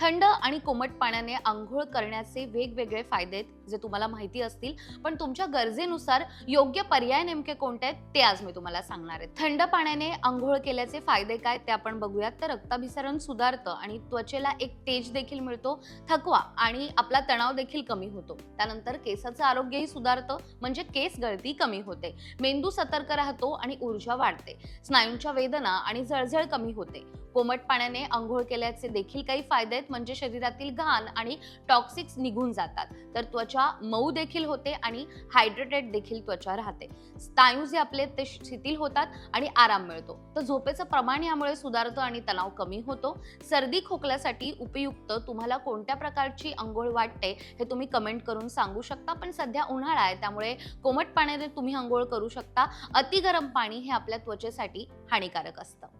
थंड आणि कोमट पाण्याने आंघोळ करण्याचे वेगवेगळे फायदे आहेत जे तुम्हाला माहिती असतील. पण तुमच्या गरजेनुसार योग्य पर्याय नेमके कोणते आहेत ते आज मी तुम्हाला सांगणार आहे. थंड पाण्याने आंघोळ केल्याचे फायदे काय ते आपण बघूयात. तर रक्ताभिसरण सुधारतं आणि त्वचेला एक तेज देखील मिळतो थकवा आणि आपला तणाव देखील कमी होतो. त्यानंतर केसाचं आरोग्यही सुधारतं म्हणजे केस गळती कमी होते. मेंदू सतर्क राहतो आणि ऊर्जा वाढते. स्नायूंच्या वेदना आणि जळजळ कमी होते. कोमट पाण्याने आंघोळ केल्याचे देखील काही फायदे आहेत. म्हणजे शरीरातील घाण आणि टॉक्सिक्स निघून जातात. तर त्वचा मऊ देखील होते आणि हायड्रेटेड देखील त्वचा राहते. स्नायू जे आपले ते शिथिल होतात आणि आराम मिळतो. तर झोपेचं प्रमाण यामुळे सुधारतो आणि तणाव कमी होतो. सर्दी खोकल्यासाठी उपयुक्त तुम्हाला कोणत्या प्रकारची आंघोळ वाटते हे तुम्ही कमेंट करून सांगू शकता. पण सध्या उन्हाळा आहे त्यामुळे कोमट पाण्याने तुम्ही आंघोळ करू शकता. अति गरम पाणी हे आपल्या त्वचेसाठी हानिकारक असतं.